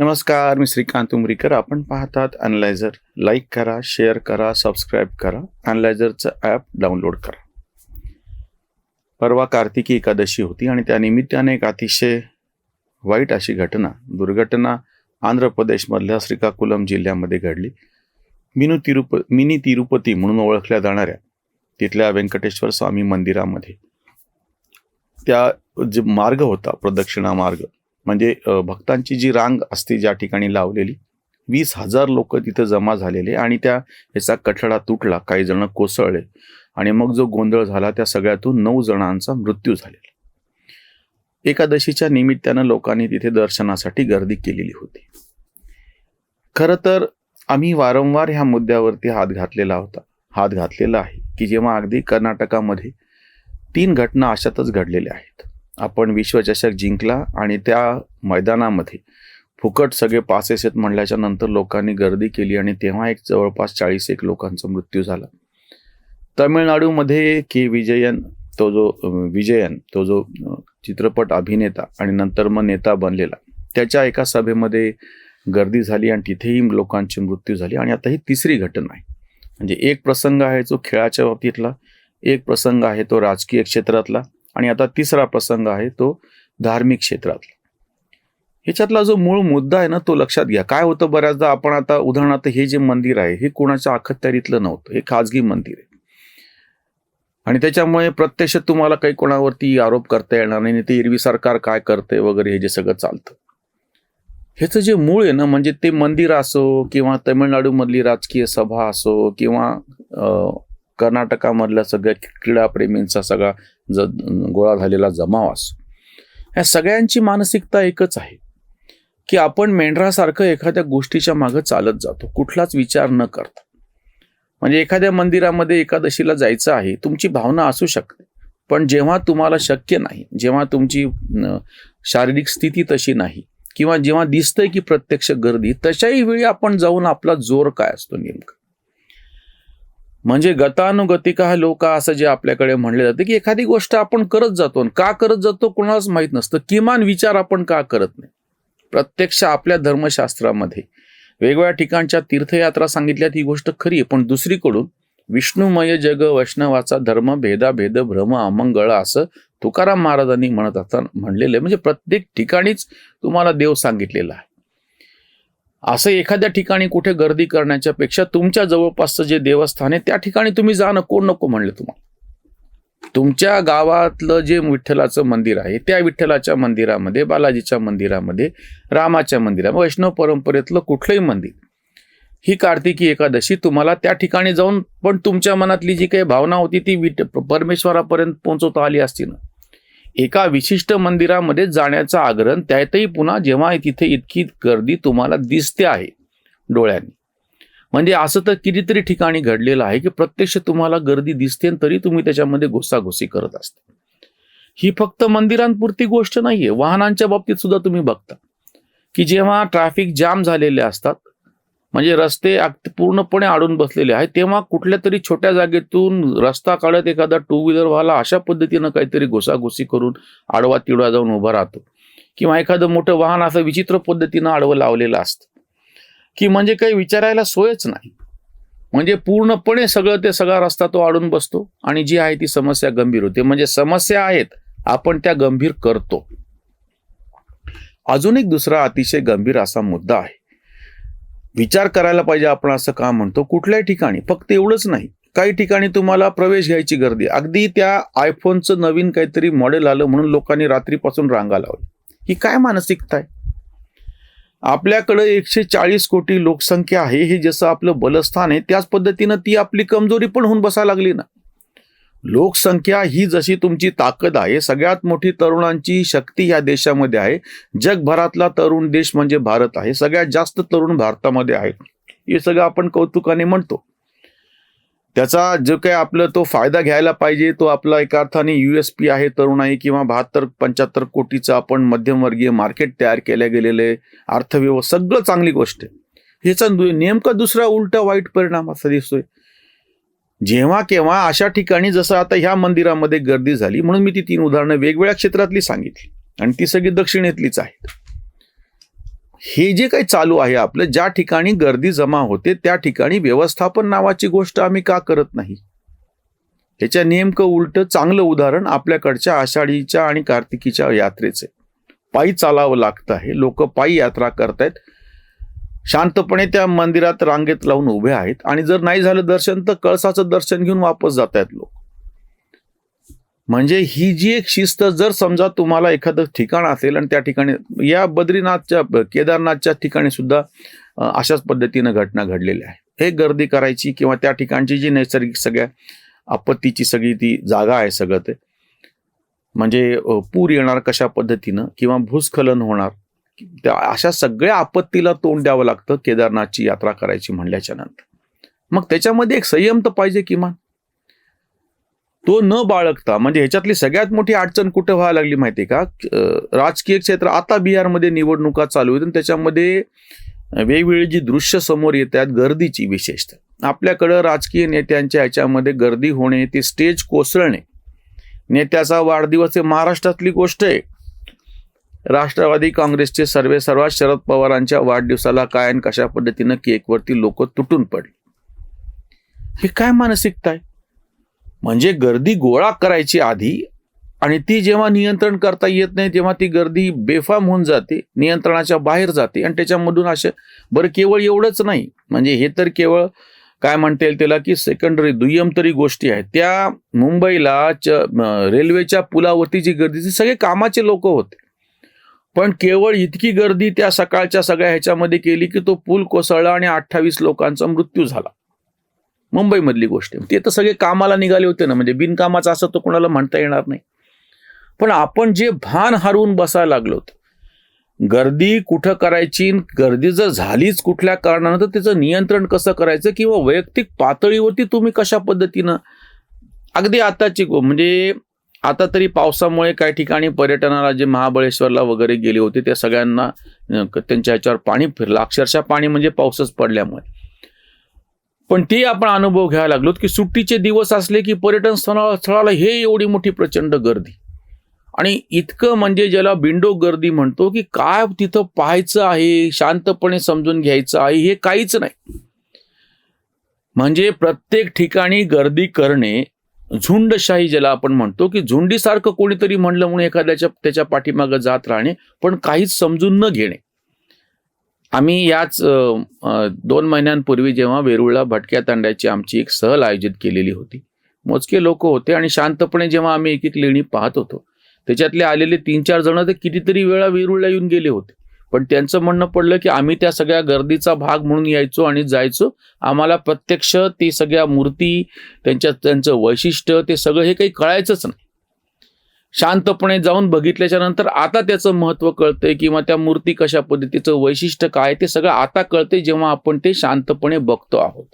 नमस्कार मी श्रीकांत उमरीकर. आपण पाहतात अनलायझर लाईक करा शेअर करा सबस्क्राईब करा. अनलायझरचं ॲप डाउनलोड करा. परवा कार्तिकी एकादशी होती आणि त्या निमित्ताने एक अतिशय वाईट अशी घटना दुर्घटना आंध्र प्रदेशमधल्या श्रीकाकुलम जिल्ह्यामध्ये घडली. मिनू तिरुप मिनी तिरुपती म्हणून ओळखल्या जाणाऱ्या तिथल्या व्यंकटेश्वर स्वामी मंदिरामध्ये. त्या जे मार्ग होता प्रदक्षिणा मार्ग म्हणजे भक्तांची जी रांग असते ज्या ठिकाणी लावलेली वीस हजार लोक तिथं जमा झालेले आणि त्या ह्याचा कठडा तुटला काही जण कोसळले आणि मग जो गोंधळ झाला त्या सगळ्यातून नऊ जणांचा मृत्यू झालेला. एकादशीच्या निमित्तानं लोकांनी तिथे दर्शनासाठी गर्दी केलेली होती. खरं तर आम्ही वारंवार ह्या मुद्द्यावरती हात घातलेला होता हात घातलेला आहे की जेव्हा अगदी कर्नाटकामध्ये तीन घटना अशातच घडलेल्या आहेत. आपण विश्वचषक जिंकला आणि त्या मैदानामध्ये फुकट सगळे पासेस आहेत म्हणल्याच्या नंतर लोकांनी गर्दी केली आणि तेव्हा एक जवळपास चाळीस एक लोकांचा मृत्यू झाला. तमिळनाडूमध्ये के विजयन तो जो विजयन तो जो चित्रपट अभिनेता आणि नंतर मग नेता बनलेला त्याच्या एका सभेमध्ये गर्दी झाली आणि तिथेही लोकांची मृत्यू झाली आणि आता ही तिसरी घटना आहे. म्हणजे एक प्रसंग आहे जो खेळाच्या बाबतीतला एक प्रसंग आहे तो राजकीय क्षेत्रातला आणि आता तिसरा प्रसंग आहे तो धार्मिक क्षेत्रातला. ह्याच्यातला जो मूळ मुद्दा आहे ना तो लक्षात घ्या. काय होतं बऱ्याचदा आपण आता उदाहरणार्थ हे जे मंदिर आहे हे कोणाच्या अखत्यारीतलं नव्हतं. हे खाजगी मंदिर आहे. आणि त्याच्यामुळे प्रत्यक्ष तुम्हाला काही कोणावरती आरोप करता येणार नाही ते एरवी सरकार काय करते वगैरे हे जे सगळं चालतं. ह्याचं जे मूळ आहे ना म्हणजे ते मंदिर असो किंवा तमिळनाडूमधली राजकीय सभा असो किंवा कर्नाटकामधल्या सगळ्या क्रीडाप्रेमींचा सगळा ज गोळा झालेला जमाव असो ह्या सगळ्यांची मानसिकता एकच आहे की आपण मेंढरासारखं एखाद्या गोष्टीच्या मागं चालत जातो कुठलाच विचार न करता. म्हणजे एखाद्या मंदिरामध्ये एकादशीला जायचं आहे तुमची भावना असू शकते पण जेव्हा तुम्हाला शक्य नाही जेव्हा तुमची शारीरिक स्थिती तशी नाही किंवा जेव्हा दिसतंय की प्रत्यक्ष गर्दी तशाही वेळी आपण जाऊन आपला जोर काय असतो नेमका? म्हणजे गतानुगतिका लोका असं जे आपल्याकडे म्हणले जाते की एखादी गोष्ट आपण करत जातो आणि का करत जातो कोणालाच माहीत नसतं. किमान विचार आपण का करत नाही? प्रत्यक्ष आपल्या धर्मशास्त्रामध्ये वेगवेगळ्या ठिकाणच्या तीर्थयात्रा सांगितल्यात ही गोष्ट खरी आहे. पण दुसरीकडून विष्णुमय जग वैष्णवाचा धर्म भेदाभेद भ्रम अमंगळ असं तुकाराम महाराजांनी म्हणत असताना म्हणलेलं आहे. म्हणजे प्रत्येक ठिकाणीच तुम्हाला देव सांगितलेला आहे. असं एखाद्या ठिकाणी कुठे गर्दी करण्याच्या पेक्षा तुमच्या जवळपासचं जे देवस्थान आहे त्या ठिकाणी तुम्ही जाणं कोण नको म्हणले तुम्हाला? तुमच्या गावातलं जे विठ्ठलाचं मंदिर आहे त्या विठ्ठलाच्या मंदिरामध्ये बालाजीच्या मंदिरामध्ये रामाच्या मंदिरामध्ये वैष्णव परंपरेतलं कुठलंही मंदिर ही कार्तिकी एकादशी तुम्हाला त्या ठिकाणी जाऊन पण तुमच्या मनातली जी काही भावना होती ती विठ परमेश्वरापर्यंत पोहोचवता आली असती ना? एका विशिष्ट मंदिरामध्ये जाण्याचा आग्रह त्यातही पुन्हा जेव्हा तिथे इतकी गर्दी तुम्हाला दिसते आहे डोळ्यांनी. म्हणजे असं तर कितीतरी ठिकाणी घडलेलं आहे की प्रत्यक्ष तुम्हाला गर्दी दिसते आणि तरी तुम्ही त्याच्यामध्ये घुसाघुसी करत असता. ही फक्त मंदिरांपुरती गोष्ट नाहीये वाहनांच्या बाबतीत सुद्धा तुम्ही बघता. की जेव्हा ट्रॅफिक जाम झालेले असतात म्हणजे रस्ते पूर्णपणे अडून बसलेले आहेत. तेव्हा कुठल्या तरी छोट्या जागेतून रस्ता काढत एखादा टू व्हीलरवाला अशा पद्धतीनं काहीतरी घुसाघुसी करून आडवा तिडवा जाऊन उभा राहतो. किंवा एखादं मोठं वाहन असं विचित्र पद्धतीनं आडवं लावलेलं असतं. की म्हणजे काही विचारायला सोयच नाही. म्हणजे पूर्णपणे सगळं ते सगळा रस्ता तो अडून बसतो आणि जी आहे ती समस्या गंभीर होते. म्हणजे समस्या आहेत आपण त्या गंभीर करतो. अजून एक दुसरा अतिशय गंभीर असा मुद्दा आहे. विचार करायला पाहिजे आपण असं का म्हणतो? कुठल्याही ठिकाणी फक्त एवढंच नाही. काही ठिकाणी तुम्हाला प्रवेश घ्यायची गर्दी. अगदी त्या आयफोनचं नवीन काहीतरी मॉडेल आलं म्हणून लोकांनी रात्रीपासून रांगा लावली ही काय मानसिकता आहे? आपल्याकडे एकशे चाळीस कोटी लोकसंख्या आहे हे जसं आपलं बलस्थान आहे त्याच पद्धतीनं ती आपली कमजोरी पण होऊन बसायला लागली ना. लोकसंख्या ही जशी तुमची ताकद आहे सगळ्यात मोठी तरुणांची शक्ती या देशामध्ये आहे. जगभरातला तरुण देश म्हणजे भारत आहे. सगळ्यात जास्त तरुण भारतामध्ये आहे. हे सगळं आपण कौतुकाने म्हणतो. त्याचा जो काही आपलं तो फायदा घ्यायला पाहिजे तो आपला एका अर्थाने युएसपी आहे तरुणाई किंवा बहात्तर पंच्याहत्तर कोटीचं आपण मध्यमवर्गीय मार्केट तयार केल्या गेलेले अर्थव्यवस्था सगळं चांगली गोष्ट आहे. ह्याचा नेमका दुसरा उलटा वाईट परिणाम असा दिसतोय. जेव्हा केव्हा अशा ठिकाणी जसं आता ह्या मंदिरामध्ये गर्दी झाली म्हणून मी ती तीन उदाहरणं वेगवेगळ्या क्षेत्रातली सांगितली. आणि ती सगळी दक्षिणेतलीच आहेत. हे जे काही चालू आहे आपलं ज्या ठिकाणी गर्दी जमा होते त्या ठिकाणी व्यवस्थापन नावाची गोष्ट आम्ही का करत नाही? ह्याच्या नेमकं उलट चांगलं उदाहरण आपल्याकडच्या आषाढीच्या आणि कार्तिकीच्या यात्रेचे पायी चालावं लागतं आहे. लोक पायी यात्रा करतायत. शांतपणे त्या मंदिरात रांगेत लावून उभे आहेत आणि जर नाही झालं दर्शन तर कळसाचं दर्शन घेऊन वापस जात आहेत लोक. म्हणजे ही जी एक शिस्त जर समजा तुम्हाला एखादं ठिकाण असेल आणि त्या ठिकाणी या बद्रीनाथच्या केदारनाथच्या ठिकाणी सुद्धा अशाच पद्धतीनं घटना घडलेल्या आहे. हे गर्दी करायची किंवा त्या ठिकाणची जी नैसर्गिक सगळ्या आपत्तीची सगळी ती जागा आहे सगळं ते म्हणजे पूर येणार कशा पद्धतीनं किंवा भूस्खलन होणार अशा सगळ्या आपत्तीला तोंड द्यावं लागतं केदारनाथची यात्रा करायची म्हणल्याच्या नंतर. मग त्याच्यामध्ये एक संयम तर पाहिजे किमान. तो न बाळगता म्हणजे ह्याच्यातली सगळ्यात मोठी अडचण कुठे व्हायला लागली माहिती का? राजकीय क्षेत्र आता बिहारमध्ये निवडणुका चालू आहेत आणि त्याच्यामध्ये वेगवेगळी जी दृश्य समोर येतात गर्दीची विशेषतः. आपल्याकडं राजकीय नेत्यांच्या ह्याच्यामध्ये गर्दी होणे ते स्टेज कोसळणे. नेत्याचा वाढदिवस हे महाराष्ट्रातली गोष्ट आहे. राष्ट्रवादी काँग्रेसचे सर्वे सर्वात शरद पवारांच्या वाढदिवसाला काय आणि कशा पद्धतीनं केकवरती लोक तुटून पडले? हे काय मानसिकता आहे? म्हणजे गर्दी गोळा करायची आधी आणि ती जेव्हा नियंत्रण करता येत नाही तेव्हा ती गर्दी बेफाम होऊन जाते नियंत्रणाच्या बाहेर जाते आणि त्याच्यामधून असे बरं केवळ एवढंच नाही म्हणजे हे तर केवळ काय म्हणता येईल त्याला की सेकंडरी दुय्यम तरी गोष्टी आहेत. त्या मुंबईला च रेल्वेच्या पुलावरती जी गर्दी ती सगळे कामाचे लोक होते. पण केवळ इतकी गर्दी त्या सकाळच्या सगळ्या ह्याच्यामध्ये केली की तो पूल कोसळला आणि अठ्ठावीस लोकांचा मृत्यू झाला मुंबईमधली गोष्ट आहे. ते तर सगळे कामाला निघाले होते ना म्हणजे बिनकामाचं असं तर कोणाला म्हणता येणार नाही पण आपण जे भान हरवून बसायला लागलो गर्दी कुठं करायची गर्दी जर झालीच कुठल्या कारणानं तर त्याचं नियंत्रण कसं करायचं किंवा वैयक्तिक पातळीवरती तुम्ही कशा पद्धतीनं अगदी आताची म्हणजे आता तरी पावसामुळे काही ठिकाणी पर्यटनाला जे महाबळेश्वरला वगैरे गेले होते त्या सगळ्यांना त्यांच्या ह्याच्यावर पाणी फिरलं. अक्षरशः पाणी म्हणजे पाऊसच पडल्यामुळे. पण ते आपण अनुभव घ्यायला लागलो की सुट्टीचे दिवस असले की पर्यटन स्थळा स्थळाला हे एवढी मोठी प्रचंड गर्दी. आणि इतकं म्हणजे ज्याला बिंडो गर्दी म्हणतो की काय तिथं पाहायचं आहे शांतपणे समजून घ्यायचं आहे हे काहीच नाही. म्हणजे प्रत्येक ठिकाणी गर्दी करणे झुंडशाही ज्याला आपण म्हणतो की झुंडीसारखं कोणीतरी म्हणलं म्हणून एखाद्याच्या त्याच्या पाठीमागं जात राहणे पण काहीच समजून न घेणे. आम्ही याच दोन महिन्यांपूर्वी जेव्हा वेरुळला भटक्या तांड्याची आमची एक सहल आयोजित केलेली होती. मोजके लोक होते आणि शांतपणे जेव्हा आम्ही एक एक लेणी पाहत होतो त्याच्यातले आलेले तीन चार जण तर कितीतरी वेळा वेरुळला येऊन गेले होते. पण त्यांचं म्हणणं पडलं की आम्ही त्या सगळ्या गर्दीचा भाग म्हणून यायचो आणि जायचो. आम्हाला प्रत्यक्ष ती सगळ्या मूर्ती त्यांच्या त्यांचं वैशिष्ट्य ते सगळं हे काही कळायचंच नाही. शांतपणे जाऊन बघितल्याच्या नंतर आता त्याचं महत्त्व कळतंय किंवा त्या मूर्ती कशा पद्धतीचं वैशिष्ट्य काय ते सगळं आता कळतंय जेव्हा आपण ते शांतपणे बघतो आहोत.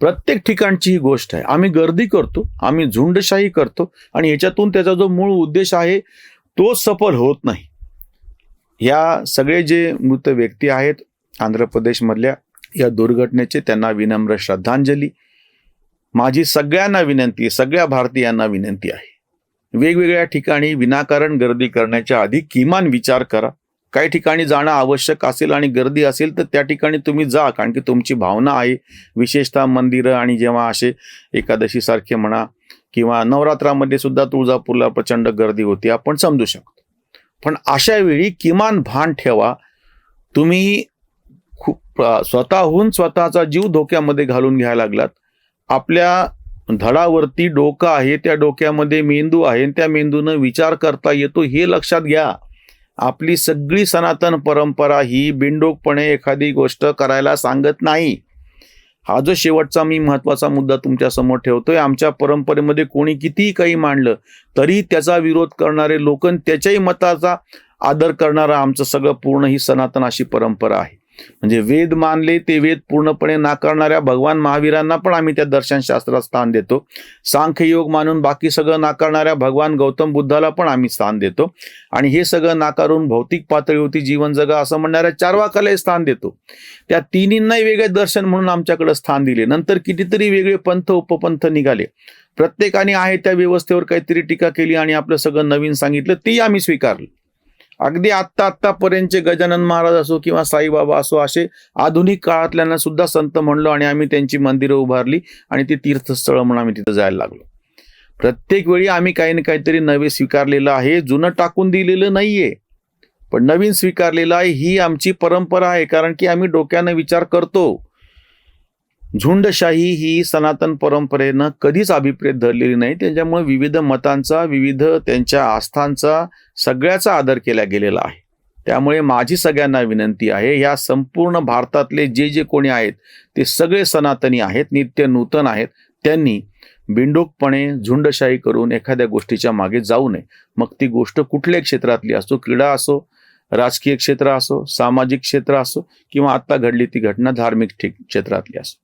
प्रत्येक ठिकाणची ही गोष्ट आहे. आम्ही गर्दी करतो आम्ही झुंडशाही करतो आणि याच्यातून त्याचा जो मूळ उद्देश आहे तो सफल होत नाही. ह्या सगळे जे मृत व्यक्ती आहेत आंध्र प्रदेशमधल्या या दुर्घटनेचे त्यांना विनम्र श्रद्धांजली. माझी सगळ्यांना विनंती सगळ्या भारतीयांना विनंती आहे. वेगवेगळ्या ठिकाणी विनाकारण गर्दी करण्याच्या आधी किमान विचार करा. काही ठिकाणी जाणं आवश्यक असेल आणि गर्दी असेल तर त्या ठिकाणी तुम्ही जा कारण की तुमची भावना आहे. विशेषतः मंदिरं आणि जेव्हा असे एकादशीसारखे म्हणा किंवा नवरात्रामध्ये सुद्धा तुळजापूरला प्रचंड गर्दी होती आपण समजू शकतो. पण अशा वेळी किमान भान ठेवा. तुम्ही खूप स्वतःहून स्वतःचा जीव धोक्यामध्ये घालून घ्यायला लागलात. आपल्या धडावरती डोकं आहे त्या डोक्यामध्ये मेंदू आहे आणि त्या मेंदूनं विचार करता येतो हे लक्षात घ्या. आपली सगळी सनातन परंपरा ही बिंडोकपणे एखादी गोष्ट करायला सांगत नाही. हा जो शेवटचा मी महत्त्वाचा मुद्दा तुमच्यासमोर ठेवतोय आमच्या परंपरेमध्ये कोणी कितीही काही मांडलं तरी त्याचा विरोध करणारे लोक त्याच्याही मताचा आदर करणारा आमचं सगळं पूर्ण ही सनातन अशी परंपरा आहे. म्हणजे वेद मानले ते वेद पूर्णपणे नाकारणाऱ्या भगवान महावीरांना पण आम्ही त्या दर्शनशास्त्रात स्थान देतो. सांख्य योग मानून बाकी सगळं नाकारणाऱ्या भगवान गौतम बुद्धाला पण आम्ही स्थान देतो. आणि हे सगळं नाकारून भौतिक पातळीवरती जीवन जगा असं म्हणणाऱ्या चारवाकालाही स्थान देतो. त्या तिन्हींनाही वेगळे दर्शन म्हणून आमच्याकडे स्थान दिले. नंतर कितीतरी वेगळे पंथ उपपंथ निघाले. प्रत्येकाने आहे त्या व्यवस्थेवर काहीतरी टीका केली आणि आपलं सगळं नवीन सांगितलं तेही आम्ही स्वीकारलं. अगदी आत्ता आत्तापर्यंतचे गजानन महाराज असो किंवा साईबाबा असो असे आधुनिक काळातल्यांना सुद्धा संत म्हणलो आणि आम्ही त्यांची मंदिरं उभारली आणि ती तीर्थस्थळं म्हणून आम्ही तिथं जायला लागलो. प्रत्येक वेळी आम्ही काही ना काहीतरी नवे स्वीकारलेलं आहे जुनं टाकून दिलेलं नाहीये. पण नवीन स्वीकारलेलं आहे ही आमची परंपरा आहे कारण की आम्ही डोक्यानं विचार करतो. झुंडशाही ही सनातन परंपरेनं कधीच अभिप्रेत धरलेली नाही. त्याच्यामुळे विविध मतांचा विविध त्यांच्या आस्थांचा सगळ्याचा आदर केला गेलेला आहे. त्यामुळे माझी सगळ्यांना विनंती आहे या संपूर्ण भारतातले जे जे कोणी आहेत ते सगळे सनातनी आहेत नित्य नूतन आहेत त्यांनी बिंडोकपणे झुंडशाही करून एखाद्या गोष्टीच्या मागे जाऊ नये. मग ती गोष्ट कुठल्याही क्षेत्रातली असो क्रीडा असो राजकीय क्षेत्र असो सामाजिक क्षेत्र असो किंवा आत्ता घडली ती घटना धार्मिक ठिक क्षेत्रातली असो.